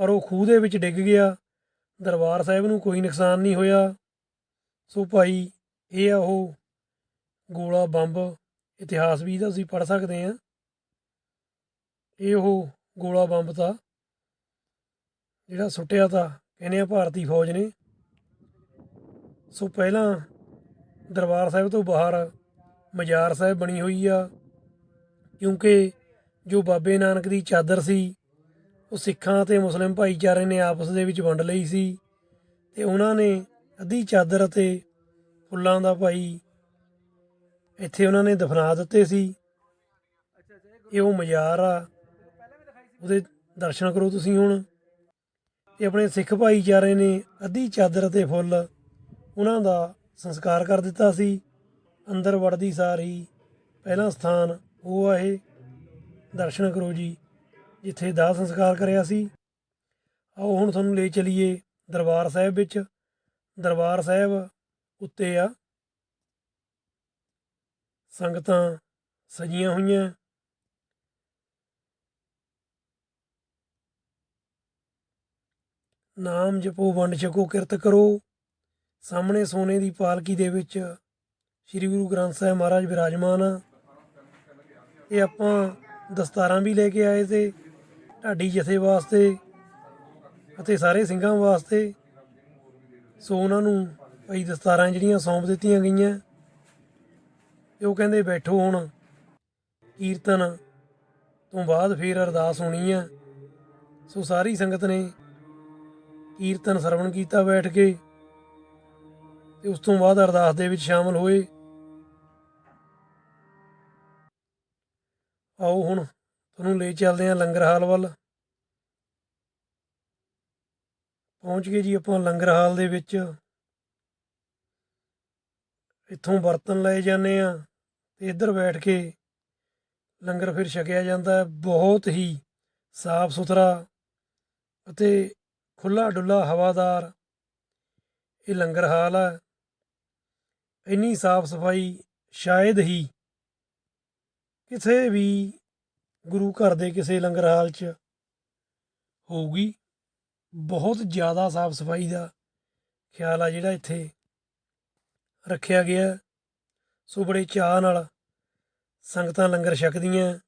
ਪਰ ਉਹ ਖੂਹ ਦੇ ਵਿੱਚ ਡਿੱਗ ਗਿਆ। ਦਰਬਾਰ ਸਾਹਿਬ ਨੂੰ ਕੋਈ ਨੁਕਸਾਨ ਨਹੀਂ ਹੋਇਆ। ਸੋ ਭਾਈ, ਇਹ ਆ ਉਹ ਗੋਲਾ ਬੰਬ। ਇਤਿਹਾਸ ਵੀ ਇਹਦਾ ਅਸੀਂ ਪੜ੍ਹ ਸਕਦੇ ਆ ਇਹ ਉਹ ਗੋਲਾ ਬੰਬ ਤਾਂ, ਜਿਹੜਾ ਸੁੱਟਿਆ ਤਾਂ, ਕਹਿੰਦੇ ਆ ਭਾਰਤੀ ਫੌਜ ਨੇ। ਸੋ ਪਹਿਲਾਂ ਦਰਬਾਰ ਸਾਹਿਬ ਤੋਂ ਬਾਹਰ ਮਜ਼ਾਰ ਸਾਹਿਬ ਬਣੀ ਹੋਈ ਆ, ਕਿਉਂਕਿ ਜੋ ਬਾਬੇ ਨਾਨਕ ਦੀ ਚਾਦਰ ਸੀ ਉਹ ਸਿੱਖਾਂ ਤੇ ਮੁਸਲਿਮ ਭਾਈਚਾਰੇ ਨੇ ਆਪਸ ਦੇ ਵਿੱਚ ਵੰਡ ਲਈ ਸੀ ਤੇ ਉਹਨਾਂ ਨੇ ਅੱਧੀ ਚਾਦਰ ਅਤੇ ਫੁੱਲਾਂ ਦਾ ਭਾਈ ਇੱਥੇ ਉਹਨਾਂ ਨੇ ਦਫਨਾ ਦਿੱਤੇ ਸੀ। ਇਹ ਉਹ ਮਜ਼ਾਰ ਆ। ਉਹਦੇ ਦਰਸ਼ਨ ਕਰੋ ਤੁਸੀਂ ਹੁਣ। ਤੇ ਆਪਣੇ ਸਿੱਖ ਭਾਈਚਾਰੇ ਨੇ ਅੱਧੀ ਚਾਦਰ ਅਤੇ ਫੁੱਲ ਉਹਨਾਂ ਦਾ ਸੰਸਕਾਰ ਕਰ ਦਿੱਤਾ ਸੀ। ਅੰਦਰ ਵੜਦੀ ਸਾਰ ਹੀ ਪਹਿਲਾ ਸਥਾਨ ਉਹ ਆ ਇਹ। ਦਰਸ਼ਨ ਕਰੋ ਜੀ। ਜਿੱਥੇ ਦਾਹ ਸੰਸਕਾਰ ਕਰਿਆ ਸੀ। ਆਓ ਹੁਣ ਤੁਹਾਨੂੰ ਲੈ ਚਲੀਏ ਦਰਬਾਰ ਸਾਹਿਬ ਵਿੱਚ। ਦਰਬਾਰ ਸਾਹਿਬ ਉੱਤੇ ਆ। ਸੰਗਤਾਂ ਸਜੀਆਂ ਹੋਈਆਂ। ਨਾਮ ਜਪੋ, ਵੰਡ ਛਕੋ, ਕਿਰਤ ਕਰੋ। ਸਾਹਮਣੇ ਸੋਨੇ ਦੀ ਪਾਲਕੀ ਦੇ ਵਿੱਚ ਸ੍ਰੀ ਗੁਰੂ ਗ੍ਰੰਥ ਸਾਹਿਬ ਮਹਾਰਾਜ ਵਿਰਾਜਮਾਨ ਆ। ਇਹ ਆਪਾਂ ਦਸਤਾਰਾਂ ਵੀ ਲੈ ਕੇ ਆਏ ਤੇ ਢਾਡੀ ਜਥੇ ਵਾਸਤੇ ਅਤੇ ਸਾਰੇ ਸਿੰਘਾਂ ਵਾਸਤੇ। ਸੋ ਉਹਨਾਂ ਨੂੰ ਭਾਈ ਦਸਤਾਰਾਂ ਜਿਹੜੀਆਂ ਸੌਂਪ ਦਿੱਤੀਆਂ ਗਈਆਂ। ਤੇ ਉਹ ਕਹਿੰਦੇ ਬੈਠੋ ਹੁਣ, ਕੀਰਤਨ ਤੋਂ ਬਾਅਦ ਫਿਰ ਅਰਦਾਸ ਹੋਣੀ ਆ। ਸੋ ਸਾਰੀ ਸੰਗਤ ਨੇ ਕੀਰਤਨ ਸਰਵਣ ਕੀਤਾ ਬੈਠ ਕੇ ਤੇ ਉਸ ਤੋਂ ਬਾਅਦ ਅਰਦਾਸ ਦੇ ਵਿੱਚ ਸ਼ਾਮਲ ਹੋਏ। ਆਓ ਹੁਣ ਤੁਹਾਨੂੰ ਲੈ ਚੱਲਦੇ ਹਾਂ ਲੰਗਰ ਹਾਲ ਵੱਲ। ਪਹੁੰਚ ਗਏ ਜੀ ਆਪਾਂ ਲੰਗਰ ਹਾਲ ਦੇ ਵਿੱਚ। ਇੱਥੋਂ ਬਰਤਨ ਲਏ ਜਾਂਦੇ ਆ ਤੇ ਇੱਧਰ ਬੈਠ ਕੇ ਲੰਗਰ ਫਿਰ ਛਕਿਆ ਜਾਂਦਾ ਹੈ। ਬਹੁਤ ਹੀ ਸਾਫ਼ ਸੁਥਰਾ ਅਤੇ ਖੁੱਲਾ ਡੁੱਲਾ ਹਵਾਦਾਰ ਇਹ ਲੰਗਰ ਹਾਲ ਹੈ। ਇੰਨੀ ਸਾਫ਼ ਸਫ਼ਾਈ ਸ਼ਾਇਦ ਹੀ ਕਿਸੇ ਵੀ ਗੁਰੂ ਘਰ ਦੇ ਕਿਸੇ ਲੰਗਰ ਹਾਲ 'ਚ ਹੋਊਗੀ। ਬਹੁਤ ਜ਼ਿਆਦਾ ਸਾਫ਼ ਸਫ਼ਾਈ ਦਾ ਖਿਆਲ ਆ ਜਿਹੜਾ ਇੱਥੇ ਰੱਖਿਆ ਗਿਆ। ਸੋ ਬੜੇ ਚਾਅ ਨਾਲ ਸੰਗਤਾਂ ਲੰਗਰ ਛਕਦੀਆਂ।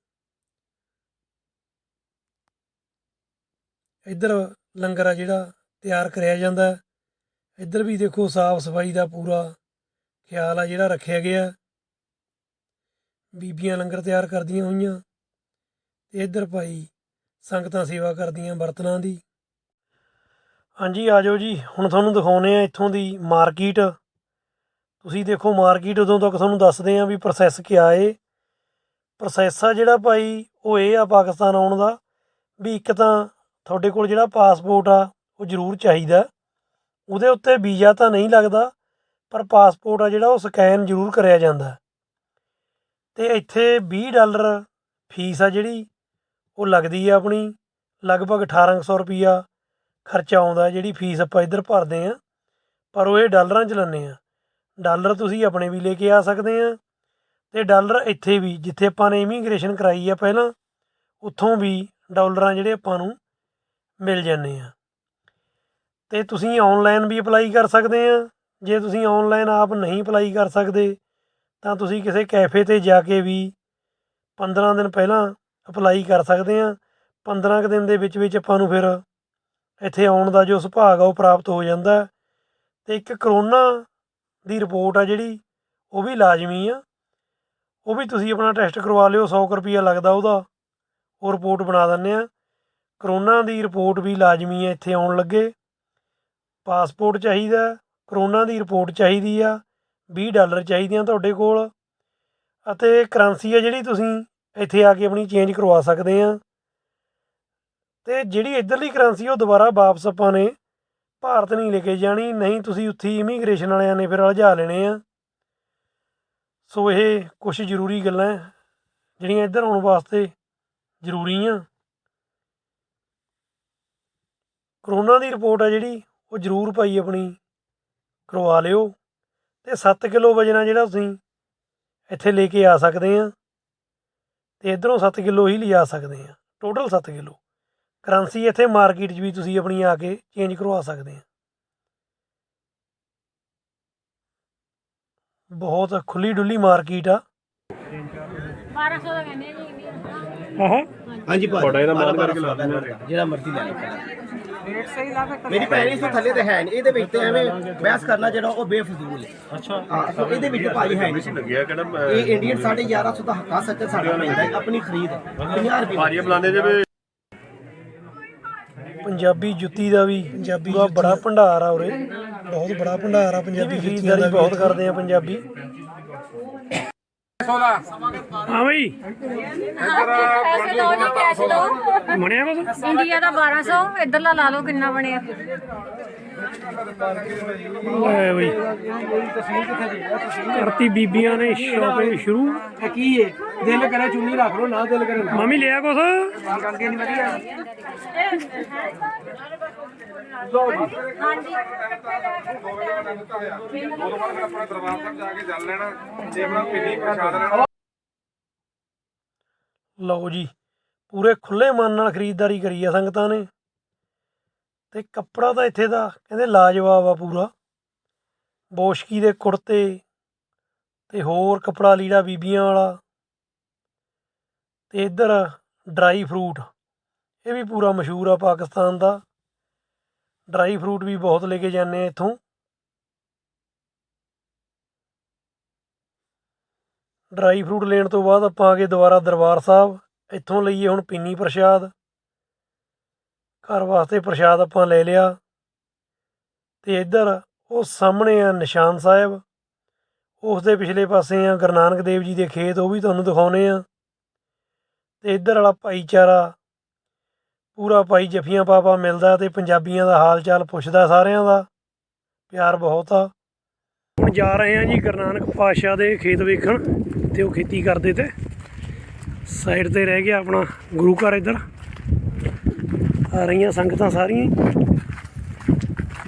ਇੱਧਰ ਲੰਗਰ ਆ ਜਿਹੜਾ ਤਿਆਰ ਕਰਿਆ ਜਾਂਦਾ। ਇੱਧਰ ਵੀ ਦੇਖੋ ਸਾਫ਼ ਸਫ਼ਾਈ ਦਾ ਪੂਰਾ ਖਿਆਲ ਆ ਜਿਹੜਾ ਰੱਖਿਆ ਗਿਆ। ਬੀਬੀਆਂ ਲੰਗਰ ਤਿਆਰ ਕਰਦੀਆਂ ਹੋਈਆਂ। ਤੇ ਇੱਧਰ ਭਾਈ ਸੰਗਤਾਂ ਸੇਵਾ ਕਰਦੀਆਂ ਬਰਤਨਾਂ ਦੀ। ਹਾਂਜੀ, ਆ ਜਾਓ ਜੀ। ਹੁਣ ਤੁਹਾਨੂੰ ਦਿਖਾਉਨੇ ਆ ਇੱਥੋਂ ਦੀ ਮਾਰਕੀਟ। ਤੁਸੀਂ ਦੇਖੋ ਮਾਰਕੀਟ ਉਦੋਂ ਤੱਕ ਤੁਹਾਨੂੰ ਦੱਸਦੇ ਆ ਵੀ ਪ੍ਰੋਸੈਸ ਕਿਆ ਏ। ਪ੍ਰੋਸੈਸ ਆ ਜਿਹੜਾ ਭਾਈ, ਉਹ ਇਹ ਆ ਪਾਕਿਸਤਾਨ ਆਉਣ ਦਾ ਵੀ ਇੱਕ ਤਾਂ ਤੁਹਾਡੇ ਕੋਲ ਜਿਹੜਾ ਪਾਸਪੋਰਟ ਆ, ਉਹ ਜ਼ਰੂਰ ਚਾਹੀਦਾ। ਉਹਦੇ ਉੱਤੇ ਵੀਜ਼ਾ ਤਾਂ ਨਹੀਂ ਲੱਗਦਾ, ਪਰ ਪਾਸਪੋਰਟ ਆ ਜਿਹੜਾ, ਉਹ ਸਕੈਨ ਜ਼ਰੂਰ ਕਰਿਆ ਜਾਂਦਾ। ਤੇ ਇੱਥੇ 20 ਡਾਲਰ ਫੀਸ ਆ ਜਿਹੜੀ ਉਹ ਲੱਗਦੀ ਆ ਆਪਣੀ, ਲਗਭਗ 1800 ਰੁਪਈਆ ਖਰਚਾ ਆਉਂਦਾ ਜਿਹੜੀ ਫੀਸ ਆਪਾਂ ਇੱਧਰ ਭਰਦੇ ਆ। ਪਰ ਉਹ ਇਹ ਡਾਲਰਾਂ 'ਚ ਲੈਂਦੇ ਆ। ਡਾਲਰ ਤੁਸੀਂ ਆਪਣੇ ਵੀ ਲੈ ਕੇ ਆ ਸਕਦੇ ਆ ਤੇ ਡਾਲਰ ਇੱਥੇ ਵੀ, ਜਿੱਥੇ ਆਪਾਂ ਨੇ ਇਮੀਗ੍ਰੇਸ਼ਨ ਕਰਾਈ ਆ ਪਹਿਲਾਂ, ਉੱਥੋਂ ਵੀ ਡਾਲਰਾਂ ਜਿਹੜੇ ਆਪਾਂ ਨੂੰ ਮਿਲ ਜਾਂਦੇ ਆ। ਤੇ ਤੁਸੀਂ ਆਨਲਾਈਨ ਵੀ ਅਪਲਾਈ ਕਰ ਸਕਦੇ ਆ। ਜੇ ਤੁਸੀਂ ਆਨਲਾਈਨ ਆਪ ਨਹੀਂ ਅਪਲਾਈ ਕਰ ਸਕਦੇ, ਤਾਂ ਤੁਸੀਂ ਕਿਸੇ ਕੈਫੇ ਤੇ ਜਾ ਕੇ ਵੀ 15 ਦਿਨ ਪਹਿਲਾਂ ਅਪਲਾਈ ਕਰ ਸਕਦੇ ਹਾਂ। 15 ਕੁ ਦਿਨ ਦੇ ਵਿੱਚ ਵਿੱਚ ਆਪਾਂ ਨੂੰ ਫਿਰ ਇੱਥੇ ਆਉਣ ਦਾ ਜੋ ਸੁਭਾਗ ਆ ਉਹ ਪ੍ਰਾਪਤ ਹੋ ਜਾਂਦਾ ਹੈ। ਤੇ ਇੱਕ ਕਰੋਨਾ ਦੀ ਰਿਪੋਰਟ ਆ ਜਿਹੜੀ, ਉਹ ਵੀ ਲਾਜ਼ਮੀ ਆ। ਉਹ ਵੀ ਤੁਸੀਂ ਆਪਣਾ ਟੈਸਟ ਕਰਵਾ ਲਿਓ 100 ਕੁ ਰੁਪਈਆ ਲੱਗਦਾ ਉਹਦਾ। ਉਹ ਰਿਪੋਰਟ ਬਣਾ ਦਿੰਦੇ ਆ ਕਰੋਨਾ ਦੀ ਰਿਪੋਰਟ ਵੀ ਲਾਜ਼ਮੀ ਹੈ ਇੱਥੇ ਆਉਣ ਲੱਗੇ। ਪਾਸਪੋਰਟ ਚਾਹੀਦਾ ਕਰੋਨਾ ਦੀ ਰਿਪੋਰਟ ਚਾਹੀਦੀ ਆ। 20 ਡਾਲਰ ਚਾਹੀਦੀਆਂ ਤੁਹਾਡੇ ਕੋਲ। ਅਤੇ ਕਰੰਸੀ ਆ ਜਿਹੜੀ ਤੁਸੀਂ ਇੱਥੇ ਆ ਕੇ ਆਪਣੀ ਚੇਂਜ ਕਰਵਾ ਸਕਦੇ ਆ ਤੇ ਜਿਹੜੀ ਇੱਧਰਲੀ ਕਰੰਸੀ ਉਹ ਦੁਬਾਰਾ ਵਾਪਸ ਆਪਾਂ ਨੇ ਭਾਰਤ ਨਹੀਂ ਲੈ ਕੇ ਜਾਣੀ, ਨਹੀਂ ਤੁਸੀਂ ਉੱਥੇ ਇਮੀਗ੍ਰੇਸ਼ਨ ਵਾਲਿਆਂ ਨੇ ਫਿਰ ਉਲਝਾ ਲੈਣੇ ਆ। ਸੋ ਇਹ ਕੁਝ ਜ਼ਰੂਰੀ ਗੱਲਾਂ ਜਿਹੜੀਆਂ ਇੱਧਰ ਆਉਣ ਵਾਸਤੇ ਜ਼ਰੂਰੀ ਆ। ਕਰੋਨਾ ਦੀ ਰਿਪੋਰਟ ਆ ਜਿਹੜੀ, ਉਹ ਜ਼ਰੂਰ ਭਾਈ ਆਪਣੀ ਕਰਵਾ ਲਿਓ। ਤੇ 7 ਕਿਲੋ ਵਜਨਾ ਜਿਹੜਾ ਤੁਸੀਂ ਇੱਥੇ ਲੈ ਕੇ ਆ ਸਕਦੇ ਆ। ਤੇ ਇਧਰੋਂ 7 ਕਿਲੋ ਹੀ ਲਿਜਾ ਸਕਦੇ ਆ ਟੋਟਲ 7 ਕਿਲੋ। ਕਰੰਸੀ ਇੱਥੇ ਮਾਰਕੀਟ 'ਚ ਵੀ ਤੁਸੀਂ ਆਪਣੀ ਆ ਕੇ ਚੇਂਜ ਕਰਵਾ ਸਕਦੇ ਆ ਬਹੁਤ ਖੁੱਲੀ ਡੁੱਲੀ ਮਾਰਕੀਟ ਆ। 1200 ਦਾ ਕਹਿੰਦੇ ਆ ਜੀ। ਹਾਂ ਹਾਂਜੀ। ਭਾਜੀ। ਇਹਦਾ ਮਾਨ ਕਰਕੇ ਲਾ ਜਿਹੜਾ ਮਰਜ਼ੀ ਲੈ ਲਓ। ਰੇਟ ਸਹੀ ਲਾ ਮੇਰੀ ਇਸ ਤੋਂ ਥੱਲੇ ਤੇ ਹੈ ਨਹੀਂ। ਇਹਦੇ ਵਿੱਚ ਤੇ ਐਵੇਂ ਬਹਿਸ ਕਰਨਾ ਜਿਹੜਾ ਉਹ ਬੇਫਜ਼ੂਲ ਹੈ। ਅੱਛਾ। ਹਾਂ ਸੋ ਇਹਦੇ ਵਿੱਚ ਭਾਜੀ ਹੈ ਨਹੀਂ। ਲੱਗਿਆ ਕਿਹੜਾ ਇਹ ਇੰਡੀਅਨ 1150 ਦਾ ਹੱਕਾ ਸੱਚ ਸਾਡਾ ਪੈਂਦਾ ਹੈ, ਆਪਣੀ ਖਰੀਦ 50 ਰੁਪਏ ਭਾਜੀ ਬੁਲਾਉਂਦੇ ਜਿਵੇਂ ਪੰਜਾਬੀ ਜੁੱਤੀ ਦਾ ਵੀ ਪੰਜਾਬੀ ਦਾ ਬੜਾ ਭੰਡਾਰ ਆ ਉਰੇ। ਬਹੁਤ ਬੜਾ ਭੰਡਾਰ ਆ ਪੰਜਾਬੀ ਖਰੀਦਦਾਰੀ ਬਹੁਤ ਕਰਦੇ ਆ ਪੰਜਾਬੀ। ਹਾਂ ਬਈ। ਪੈਸੇ ਲਓ ਜੀ ਕੈਸ਼ ਲਓ। ਬਣਿਆ ਕੁਛ ਇੰਡੀਆ ਦਾ 1200 ਇੱਧਰਲਾ ਲਾ ਲਓ ਕਿੰਨਾ ਬਣਿਆ। ਲੈ ਬਈ। ਕਰਤੀ ਬੀਬੀਆਂ ਨੇ ਸ਼ਾਪਿੰਗ ਸ਼ੁਰੂ। ਕੀ ਹੈ ਦਿਲ ਕਰੇ ਚੁੰਨੀ ਰੱਖ ਲਓ ਨਾ ਦਿਲ ਕਰੇ ਮੰਮੀ ਲਿਆ ਕੁਛ? ਅੱਗੇ ਨਹੀਂ ਵਧੀਆ। ਹਾਂਜੀ ਲਓ ਜੀ ਪੂਰੇ ਖੁੱਲੇ ਮਨ ਨਾਲ ਖਰੀਦਦਾਰੀ ਕਰੀ ਆ ਸੰਗਤਾਂ ਨੇ। ਅਤੇ ਕੱਪੜਾ ਤਾਂ ਇੱਥੇ ਦਾ ਕਹਿੰਦੇ ਲਾਜਵਾਬ ਆ ਪੂਰਾ। ਬੋਸ਼ਕੀ ਦੇ ਕੁੜਤੇ ਅਤੇ ਹੋਰ ਕੱਪੜਾ ਲੀੜਾ ਬੀਬੀਆਂ ਵਾਲਾ ਅਤੇ ਇੱਧਰ ਡਰਾਈ ਫਰੂਟ, ਇਹ ਵੀ ਪੂਰਾ ਮਸ਼ਹੂਰ ਆ ਪਾਕਿਸਤਾਨ ਦਾ। ਡਰਾਈ ਫਰੂਟ ਵੀ ਬਹੁਤ ਲੈ ਕੇ ਜਾਂਦੇ ਆ ਇੱਥੋਂ। ਡਰਾਈ ਫਰੂਟ ਲੈਣ ਤੋਂ ਬਾਅਦ ਆਪਾਂ ਆ ਗਏ ਦੁਬਾਰਾ ਦਰਬਾਰ ਸਾਹਿਬ, ਇੱਥੋਂ ਲਈਏ ਹੁਣ ਪਿੰਨੀ ਪ੍ਰਸ਼ਾਦ। ਘਰ ਵਾਸਤੇ ਪ੍ਰਸ਼ਾਦ ਆਪਾਂ ਲੈ ਲਿਆ। ਤੇ ਇੱਧਰ ਉਹ ਸਾਹਮਣੇ ਆ ਨਿਸ਼ਾਨ ਸਾਹਿਬ। ਉਸ ਦੇ ਪਿਛਲੇ ਪਾਸੇ ਆ ਗੁਰੂ ਨਾਨਕ ਦੇਵ ਜੀ ਦੇ ਖੇਤ, ਉਹ ਵੀ ਤੁਹਾਨੂੰ ਦਿਖਾਉਨੇ ਆ। ਤੇ ਇੱਧਰ ਵਾਲਾ ਭਾਈਚਾਰਾ, ਪੂਰਾ ਭਾਈ ਜੱਫੀਆਂ ਪਾਪਾ ਮਿਲਦਾ ਤੇ ਪੰਜਾਬੀਆਂ ਦਾ ਹਾਲ ਚਾਲ ਪੁੱਛਦਾ ਸਾਰਿਆਂ ਦਾ। ਪਿਆਰ ਬਹੁਤ ਆ। ਹੁਣ ਜਾ ਰਹੇ ਆ ਜੀ ਗੁਰੂ ਨਾਨਕ ਪਾਤਸ਼ਾਹ ਦੇ ਖੇਤ ਵੇਖਣ, ਤੇ ਉਹ ਖੇਤੀ ਕਰਦੇ ਤੇ ਸਾਈਡ ਤੇ ਰਹਿ ਗਿਆ ਆਪਣਾ ਗੁਰੂ ਘਰ ਇੱਧਰ। ਆ ਰਹੀਆਂ ਸੰਗਤਾਂ ਸਾਰੀਆਂ।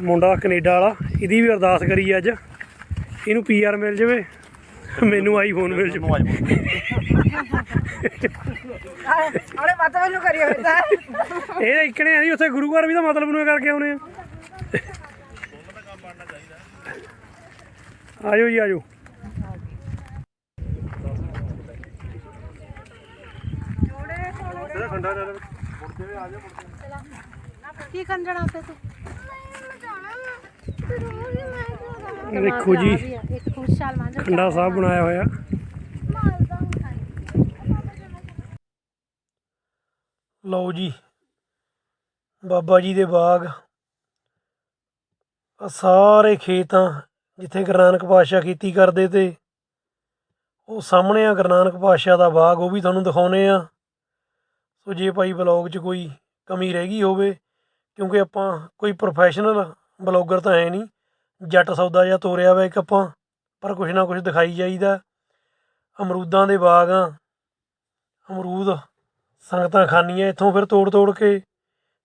ਮੁੰਡਾ ਕੈਨੇਡਾ ਵਾਲਾ ਇਹਦੀ ਵੀ ਅਰਦਾਸ ਕਰੀ ਅੱਜ। ਇਹਨੂੰ ਪੀਆਰ ਮਿਲ ਜਾਵੇ ਮੈਨੂੰ ਆਈਫੋਨ ਮਿਲ ਜਾਵੇ। ਅਰੇ ਮਾਤਾ ਮੈਨੂੰ ਕਰੀਏ ਬੇਟਾ ਇਹ ਇਕਣੇ ਆ ਜੀ ਉੱਥੇ ਗੁਰੂ ਘਰ ਵੀ ਤਾਂ ਮਤਲਬ ਨੂੰ ਇਹ ਕਰਕੇ ਆਉਨੇ ਆ। ਆਜੋ ਜੀ ਆਜੋ। ਕੀ? ਤੂੰ? ਇਹ ਦੇਖੋ ਜੀ ਇੱਕ ਖੁਸ਼ਹਾਲ ਮਾਂਜਾ ਖੰਡਾ ਸਾਹਿਬ ਬਣਾਇਆ ਹੋਇਆ। ਲਓ ਜੀ ਬਾਬਾ ਜੀ ਦੇ ਬਾਗ। ਆ ਸਾਰੇ ਖੇਤਾਂ ਜਿੱਥੇ ਗੁਰੂ ਨਾਨਕ ਪਾਤਸ਼ਾਹ ਖੇਤੀ ਕਰਦੇ ਤੇ ਉਹ ਸਾਹਮਣੇ ਆ ਗੁਰੂ ਨਾਨਕ ਪਾਤਸ਼ਾਹ ਦਾ ਬਾਗ ਉਹ ਵੀ ਤੁਹਾਨੂੰ ਦਿਖਾਉਨੇ ਆ। ਸੋ ਜੇ ਭਾਈ ਬਲੌਗ 'ਚ ਕੋਈ ਕਮੀ ਰਹਿ ਗਈ ਹੋਵੇ, ਕਿਉਂਕਿ ਆਪਾਂ ਕੋਈ ਪ੍ਰੋਫੈਸ਼ਨਲ ਬਲੌਗਰ ਤਾਂ ਹੈ ਨਹੀਂ, ਜੱਟ ਸੌਦਾ ਜਿਹਾ ਤੋਰਿਆ ਵਾ ਇੱਕ ਆਪਾਂ, ਪਰ ਕੁਛ ਨਾ ਕੁਛ ਦਿਖਾਈ ਜਾਈਦਾ। ਅਮਰੂਦਾਂ ਦੇ ਬਾਗ ਆ, ਅਮਰੂਦ ਸੰਗਤਾਂ ਖਾਨੀਆਂ ਇੱਥੋਂ ਫਿਰ ਤੋੜ ਤੋੜ ਕੇ,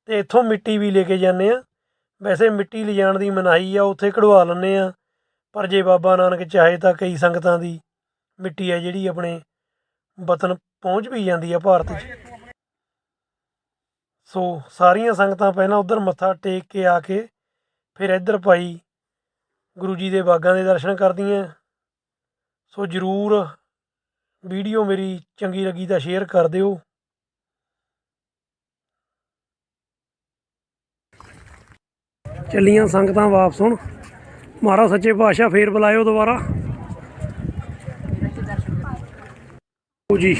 ਤੇ ਇੱਥੋਂ ਮਿੱਟੀ ਵੀ ਲੈ ਕੇ ਜਾਂਦੇ ਆ। ਵੈਸੇ ਮਿੱਟੀ ਲਿਜਾਣ ਦੀ ਮਨਾਹੀ ਆ, ਉੱਥੇ ਕਢਵਾ ਲੈਂਦੇ ਆ, ਪਰ ਜੇ ਬਾਬਾ ਨਾਨਕ ਚਾਹੇ ਤਾਂ ਕਈ ਸੰਗਤਾਂ ਦੀ ਮਿੱਟੀ ਆ ਜਿਹੜੀ ਆਪਣੇ ਵਤਨ ਪਹੁੰਚ ਵੀ ਜਾਂਦੀ ਆ ਭਾਰਤ 'ਚ। ਸੋ ਸਾਰੀਆਂ ਸੰਗਤਾਂ ਪਹਿਲਾਂ ਉਧਰ ਮੱਥਾ ਟੇਕ ਕੇ ਆ ਕੇ ਫਿਰ ਇੱਧਰ ਭਾਈ ਗੁਰੂ ਜੀ ਦੇ ਬਾਗਾਂ ਦੇ ਦਰਸ਼ਨ ਕਰਦੀਆਂ। ਸੋ ਜਰੂਰ ਵੀਡੀਓ ਮੇਰੀ ਚੰਗੀ ਲੱਗੀ ਤਾਂ ਸ਼ੇਅਰ ਕਰ ਦਿਓ। ਚੱਲੀਆਂ ਸੰਗਤਾਂ ਵਾਪਸ ਹੁਣ। ਮਹਾਰਾਜ ਸੱਚੇ ਪਾਤਸ਼ਾਹ, ਫੇਰ ਬੁਲਾਇਓ ਦੁਬਾਰਾ। ਉਹ ਜੀ,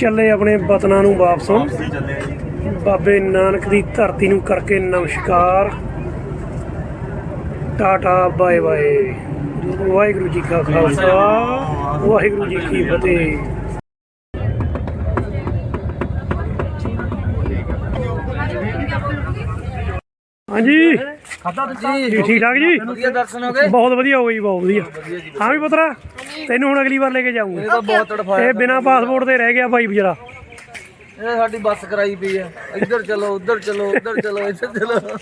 ਚੱਲੇ ਆਪਣੇ ਵਤਨਾਂ ਨੂੰ ਵਾਪਸ ਹੁਣ। ਬਾਬੇ ਨਾਨਕ ਦੀ ਧਰਤੀ ਨੂੰ ਕਰਕੇ ਨਮਸਕਾਰ। Tata bye bye. Waheguru ji ਕਾ ਖਾਲਸਾ। ਵਾਹਿਗੁਰੂ ਜੀ ਕੀ ਫਤਿਹ। ਹਾਂਜੀ। ਖਾਦਾ ਤੁਸੀਂ ਜੀ ਠੀਕ ਠਾਕ ਜੀ? ਵਧੀਆ ਦਰਸ਼ਨ ਹੋ ਗਏ? ਬਹੁਤ ਵਧੀਆ ਹੋ ਗਈ ਬਹੁਤ ਵਧੀਆ। ਹਾਂ ਵੀ ਪੁੱਤਰਾ ਤੈਨੂੰ ਹੁਣ ਅਗਲੀ ਵਾਰ ਲੈ ਕੇ ਜਾਊਂਗਾ। ਇਹ ਤਾਂ ਬਹੁਤ ਤੜਫਾਇਆ ਇਹ ਬਿਨਾ ਪਾਸਪੋਰਟ ਦੇ ਰਹਿ ਗਿਆ ਭਾਈ ਵਿਚਾਰਾ। ਇਹ ਸਾਡੀ ਬੱਸ ਕਰਾਈ ਪਈ ਹੈ ਇੱਧਰ ਚਲੋ ਉੱਧਰ ਚਲੋ ਉੱਧਰ ਚਲੋ ਇੱਧਰ ਚਲੋ।